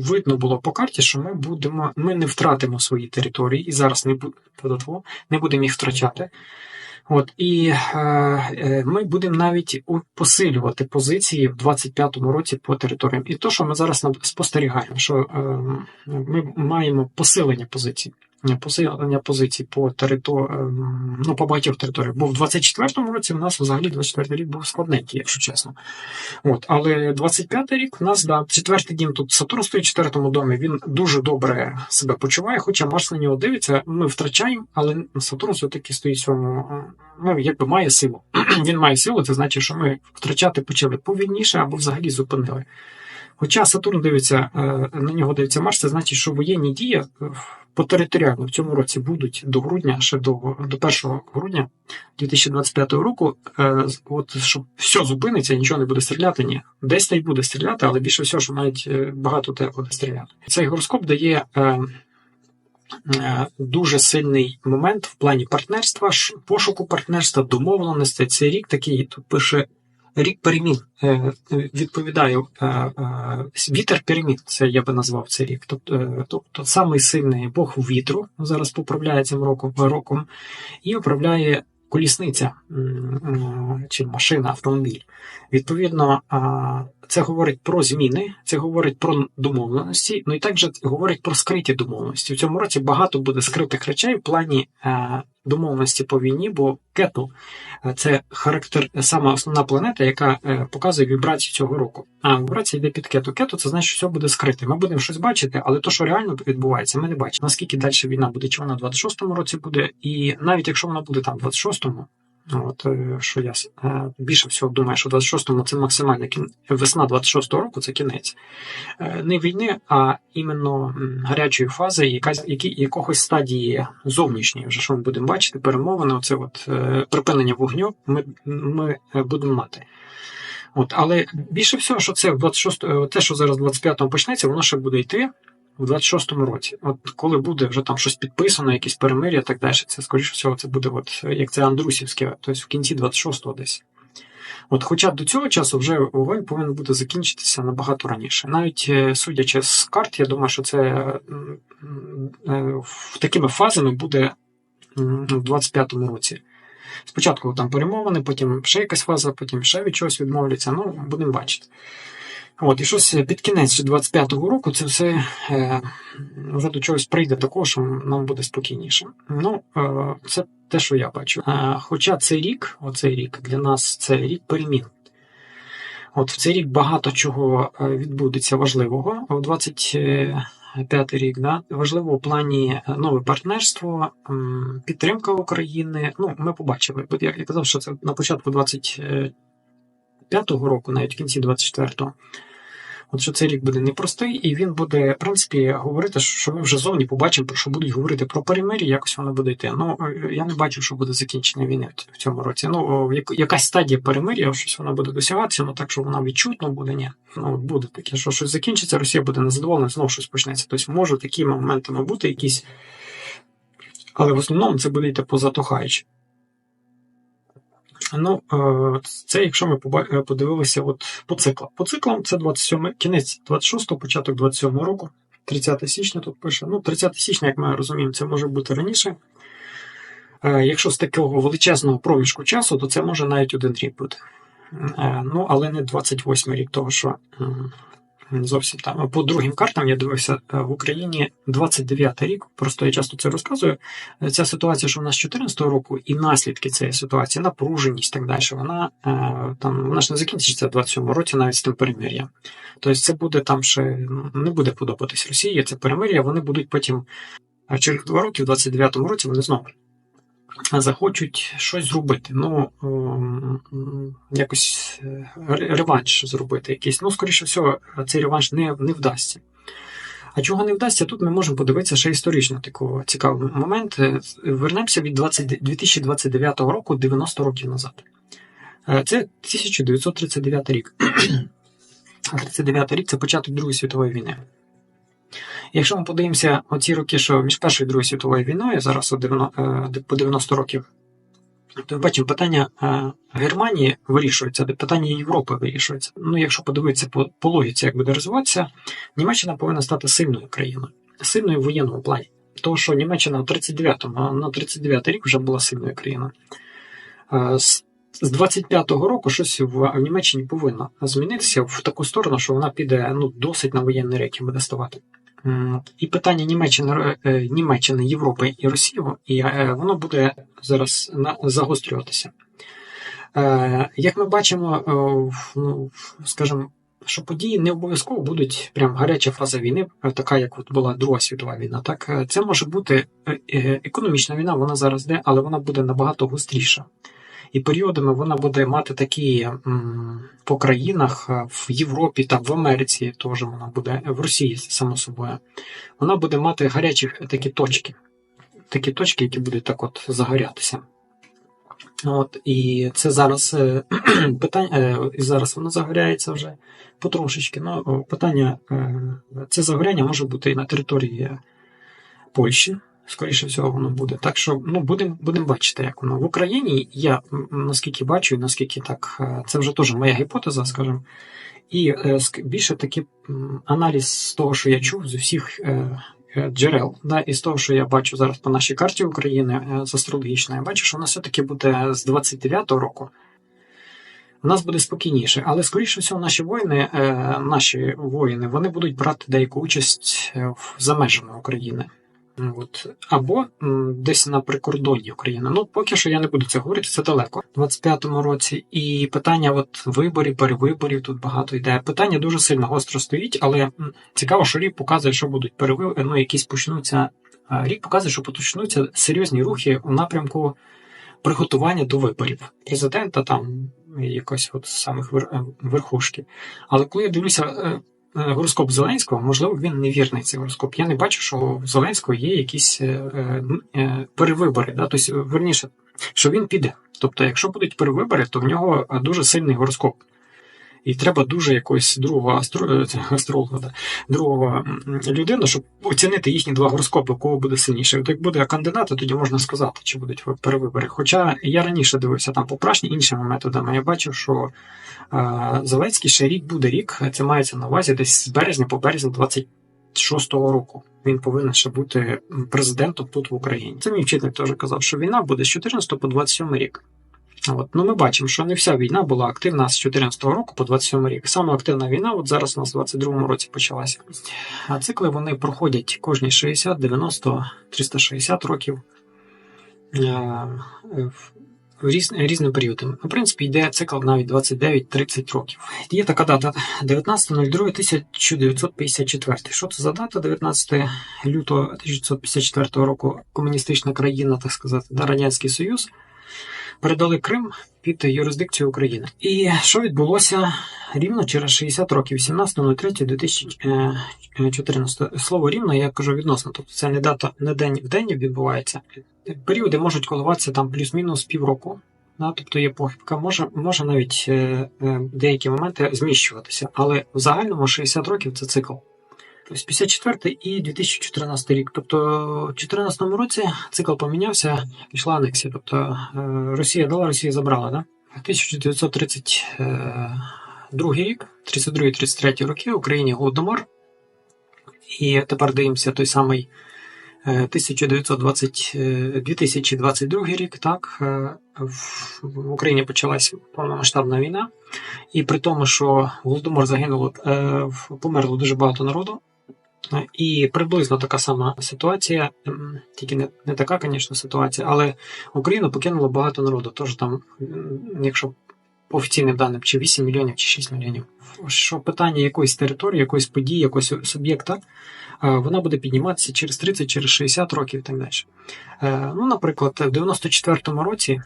видно було по карті, що ми будемо, ми не втратимо свої території і зараз не, бу- не будемо їх втрачати. От і е, е, ми будемо навіть посилювати позиції в 25-му році по територіям. І то, що ми зараз спостерігаємо, що е, ми маємо посилення позицій. Позицій по територ... е, ну, по багатьох територіях. Бо в 24-му році у нас взагалі 24-й рік був складненький, якщо чесно. От, але 25-й рік у нас да, четвертий дім тут Сатурн стоїть в четвертому домі. Він дуже добре себе почуває, хоча Марс на нього дивиться, ми втрачаємо, але Сатурн все-таки стоїть в цьому, ну, якби має силу. Він має силу, це значить, що ми втрачати почали повільніше або взагалі зупинили. Хоча Сатурн дивиться, е, на нього дивиться Марс, це значить, що воєнні дії е, по територіально в цьому році будуть до грудня, ще до, до 1 грудня 2025 року, е, от щоб все зупиниться, нічого не буде стріляти, ні. Десь та й буде стріляти, але більше всього, що навіть багато де буде стріляти. Цей гороскоп дає. Дуже сильний момент в плані партнерства, пошуку партнерства, домовленостей. Цей рік такий тут пише рік перемін. Е, Відповідає е, е, вітер перемін. Це я би назвав цей рік. Тобто, тобто самий сильний Бог вітру зараз поправляє цим роком, роком і управляє колісниця чи машина, автомобіль. Відповідно, це говорить про зміни, це говорить про домовленості, ну і також говорить про скриті домовленості. В цьому році багато буде скритих речей в плані е, домовленості по війні, бо кету е, це характер, сама основна планета, яка е, показує вібрації цього року. А вібрація йде під кету. Кету це значить, що все буде скрите. Ми будемо щось бачити, але то, що реально відбувається, ми не бачимо. Наскільки далі війна буде, чи вона в 26-му році буде, і навіть якщо вона буде там в 26-му, От, е, що я е, більше всього думаю, що в 26-му це максимальна кін... весна 26-го року це кінець. Е, Не війни, а іменно гарячої фази, якась, які, якогось стадії зовнішньої, вже що ми будемо бачити, перемовини, оце от, припинення вогню ми, ми будемо мати. От, але більше всього, що це в 26, е, те, що зараз 25-му почнеться, воно ще буде йти в 26-му році. От коли буде вже там щось підписано, якісь перемир'я так далі, це, скоріше всього, це буде, от, як це Андрусівське, тобто в кінці 26-го десь. От, хоча до цього часу вже вогонь повинен буде закінчитися набагато раніше. Навіть е, судячи з карт, я думаю, що це е, такими фазами буде в 25-му році. Спочатку там перемовини, потім ще якась фаза, потім ще від чогось відмовляться. Ну, будемо бачити. От, і щось під кінець 25-го року це все е, вже до чогось прийде такого, що нам буде спокійніше. Ну, е, це те, що я бачу. Е, хоча цей рік, оцей рік для нас це рік перемін. От в цей рік багато чого е, відбудеться важливого. У 25 рік, да, важливо в плані е, нове партнерство, підтримка України. Ну, ми побачили. От я, я казав, що це на початку 25-го року, навіть в кінці 24-го. От що цей рік буде непростий, і він буде, в принципі, говорити, що ми вже зовні побачимо, про що будуть говорити про перемир'я, якось воно буде йти. Ну, е, я не бачу, що буде закінчення війни в цьому році. Ну, якась стадія перемир'я, щось вона буде досягатися, ну так, що вона відчутно буде, ні. Ну, буде таке, що щось закінчиться, Росія буде незадоволена, знову щось почнеться. Тобто, може такі моментами бути якісь. Але в основному це буде йти позатухаючи. Ну, е, це якщо ми е, подивилися от по циклам. По циклам це 27, кінець 26-го, початок 27-го року, 30 січня тут пише. Ну, 30 січня, як ми розуміємо, це може бути раніше. Е, Якщо з такого величезного проміжку часу, то це може навіть один рік бути. Ну, але не 28 рік, того що м, зовсім там. По другим картам я дивився е, в Україні 29 рік. Просто я часто це розказую. Е, Ця ситуація, що в нас з 14 року, і наслідки цієї ситуації, напруженість так далі, вона е, там вона ж не закінчиться в 27 році навіть з тим перемир'ям. Тобто це буде там ще ну, не буде подобатись Росії. Це перемир'я, вони будуть потім через два роки, в 29-му році, вони знову захочуть щось зробити. Ну, ем, якось е, реванш зробити якийсь. Ну, скоріше всього, цей реванш не, не вдасться. А чого не вдасться, тут ми можемо подивитися ще історично такий цікавий момент. Е, Вернемося від 20, 2029 року 90 років назад. Е, Це 1939 рік. 39 рік це початок Другої світової війни. Якщо ми подивимося оці роки, що між Першою і Другою світовою війною, зараз от 90, е, по 90 років То бачимо, питання Германії вирішується, де питання Європи вирішується. Ну, якщо подивитися по, по логіці, як буде розвиватися, Німеччина повинна стати сильною країною, сильною в воєнному плані. Тому що Німеччина в 39-му, на 39-й рік вже була сильною країною. З 25-го року щось в Німеччині повинно змінитися в таку сторону, що вона піде ну, досить на воєнний рейки буде ставати. І питання Німеччини, е, Німеччини, Європи і Росії, і е, воно буде зараз загострюватися. Е, як ми бачимо, ну, скажімо, що події не обов'язково будуть прям гаряча фаза війни, така як от була Друга світова війна. Так це може бути економічна війна, вона зараз йде, але вона буде набагато гостріша. І періодами вона буде мати такі по країнах в Європі та в Америці, теж вона буде в Росії, само собою. Вона буде мати гарячі такі точки, такі точки, які будуть так от загорятися. От, І це зараз е, питання, е, і зараз воно загоряється вже потрошечки. Ну, питання, е, Це загоряння може бути і на території Польщі скоріше всього, воно буде. Так що ну, будемо будем бачити, як воно. В Україні я наскільки бачу, наскільки так, е, це вже теж моя гіпотеза, скажімо. І е, більше такий аналіз з того, що я чув з усіх е, джерел, да, і з того, що я бачу зараз по нашій карті України з астрологічної, я бачу, що воно все-таки буде з 29-го року. У нас буде спокійніше, але скоріше всього, наші воїни, наші воїни, вони будуть брати деяку участь за межами України. От. Або десь на прикордонні України. Ну, поки що я не буду це говорити, це далеко, у 25-му році. І питання от виборів, перевиборів тут багато йде. Питання дуже сильно гостро стоїть, але цікаво, що рік показує, що будуть перевибори, ну, якісь почнуться. Рік показує, що почнуться серйозні рухи у напрямку приготування до виборів президента там якось от самих верхушки. Але коли я дивлюся е, Е, гороскоп Зеленського, можливо, він не вірний цей гороскоп. Я не бачу, що в Зеленського є якісь е, е, перевибори. Да? Тобто, верніше, що він піде. Тобто, якщо будуть перевибори, то в нього дуже сильний гороскоп. І треба дуже якогось другого астро... астролога, да, другого людину, щоб оцінити їхні два гороскопи, кого буде сильніше. От як буде кандидат, тоді можна сказати, чи будуть перевибори. Хоча я раніше дивився там попрашні іншими методами, я бачив, що е, Зеленський ще рік буде рік, це мається на увазі десь з березня по березень 26-го року. Він повинен ще бути президентом тут в Україні. Це мій вчитель теж казав, що війна буде з 14 по 27 рік. От. Ну, Ми бачимо, що не вся війна була активна з 2014 року по 27 рік. Саме активна війна от зараз у нас в 22-му році почалася. А цикли вони проходять кожні 60, 90, 360 років різ, різним періодом. В принципі, йде цикл навіть 29-30 років. Є така дата 19.02.1954. Що це за дата? 19 лютого 1954 року комуністична країна, так сказати, Радянський Союз передали Крим під юрисдикцію України. І що відбулося рівно через 60 років, 17.03.2014. Слово рівно, я кажу відносно, тобто це не дата не день в день відбувається. Періоди можуть коливатися там плюс-мінус півроку. Да, тобто є похибка, може може навіть е, е, деякі моменти зміщуватися, але в загальному 60 років це цикл. Тобто 54 і 2014 рік. Тобто, в 2014 році цикл помінявся, пішла анексія. Тобто е, Росія дала, Росія забрала. Да? 1932 рік, 32-33 роки в Україні Голодомор. І тепер дивимося той самий 1920, е, 2022 е, рік. Так, в Україні почалась повномасштабна війна, і при тому, що Голодомор загинуло, померло дуже багато народу. І приблизно така сама ситуація, тільки не не така, звісно, ситуація, але Україну покинуло багато народу. Тож там, якщо по офіційним даним, чи 8 мільйонів, чи 6 мільйонів. Що питання якоїсь території, якоїсь події, якогось суб'єкта, вона буде підніматися через 30, через 60 років і так далі. Е, ну, Наприклад, в 94-му році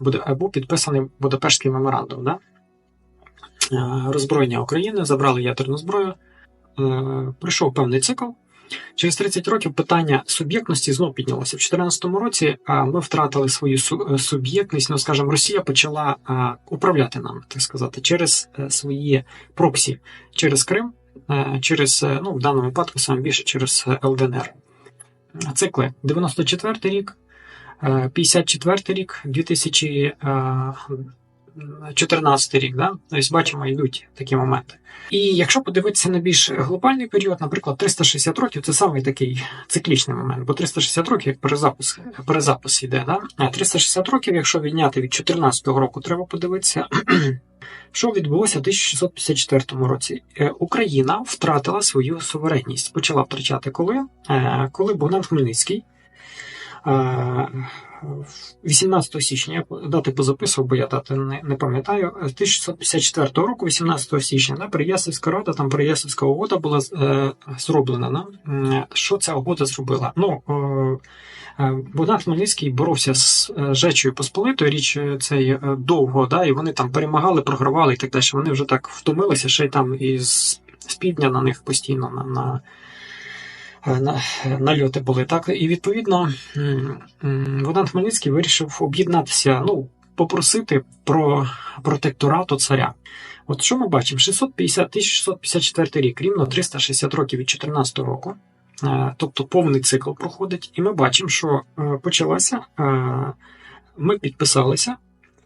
буде був підписаний Будапештський меморандум. Да? Е, роззброєння України забрали ядерну зброю. Е, пройшов певний цикл. Через 30 років питання суб'єктності знову піднялося. В 2014 році ми втратили свою е, суб'єктність, ну скажімо, Росія почала управляти нами, так сказати, через е, свої проксі, через Крим, через, ну, в даному випадку саме більше через ЛДНР. Цикли 94 рік, е, 54 рік, 2014 рік. Да? Тобто бачимо, йдуть такі моменти. І якщо подивитися на більш глобальний період, наприклад, 360 років це самий такий циклічний момент, бо 360 років як перезапуск, перезапис йде. Да? 360 років, якщо відняти від 2014 року, треба подивитися. Що відбулося в 1654 році? Е, Україна втратила свою суверенність. Почала втрачати коли? Е, Коли Богдан Хмельницький 18 січня, я дати позаписував, бо я дати не, не пам'ятаю. 1654 року, 18 січня, да, Переяславська рада, там Переяславська угода була е, зроблена. Да? Що ця угода зробила? Ну, е, е, Богдан Хмельницький боровся з е, Жечою Посполитою, річ е, цей е, довго, да, і вони там перемагали, програвали і так далі. Вони вже так втомилися, ще й там із з півдня на них постійно на. е, на, нальоти були. Так? І відповідно Богдан Хмельницький вирішив об'єднатися, ну, попросити про протекторату царя. От що ми бачимо? 650, 1654 рік, рівно 360 років від 14 року. Е, Тобто повний цикл проходить, і ми бачимо, що е, почалася. е, Ми підписалися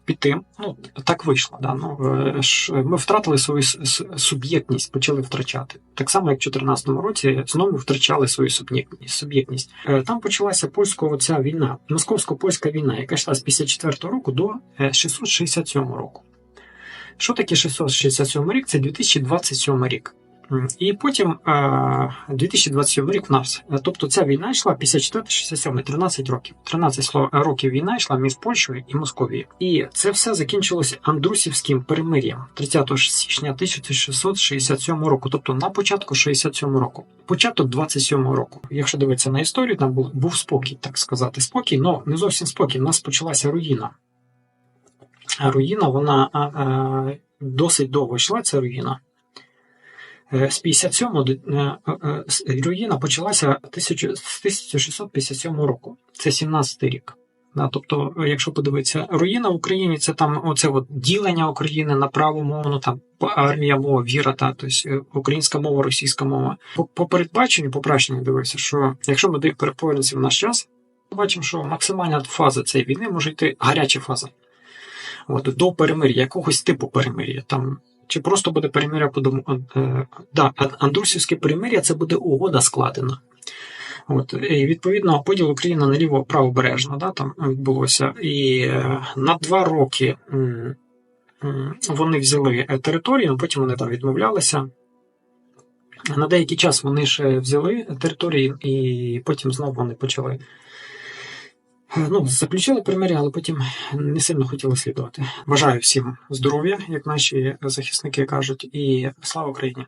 під тим, ну так вийшло. Да? Ну, е, ми втратили свою суб'єктність, почали втрачати. Так само, як в 2014 році знову втрачали свою суб'єктність. Е, Там почалася польсько ця війна, московсько-польська війна, яка йшла з 54 року до е, 667 року. Що таке 667 рік? Це 2027 рік. І потім е, 2027 рік в нас. Е, Тобто ця війна йшла 54-67, 13 років. 13 років війна йшла між Польщею і Московією. І це все закінчилося Андрусівським перемир'ям 30 січня 1667 року, тобто на початку 67 року. Початок 27 року. Якщо дивитися на історію, там був, був спокій, так сказати, спокій, але не зовсім спокій. У нас почалася руїна. Руїна, вона а, а, досить довго йшла, ця руїна. Е, З 57 до- е, е, руїна почалася з 1657 року. Це 17 рік. Тобто, якщо подивитися, руїна в Україні це там оце от ділення України на праву мову, ну там армія мова, віра, та тобто українська мова, російська мова. По, передбаченню, по пращенню дивився, що якщо ми переповнюємося в наш час, ми бачимо, що максимальна фаза цієї війни може йти гаряча фаза. От, до перемир'я, якогось типу перемир'я. Там чи просто буде перемир'я по дому. Е, да, Андрусівське перемир'я це буде угода складена. От, і відповідно поділ України на ліво правобережно да, там відбулося. І е, на два роки вони взяли е, територію, потім вони там відмовлялися. На деякий час вони ще взяли території, і потім знову вони почали. Ну, заключили примиря, але потім не сильно хотіли слідувати. Бажаю всім здоров'я, як наші захисники кажуть, і слава Україні!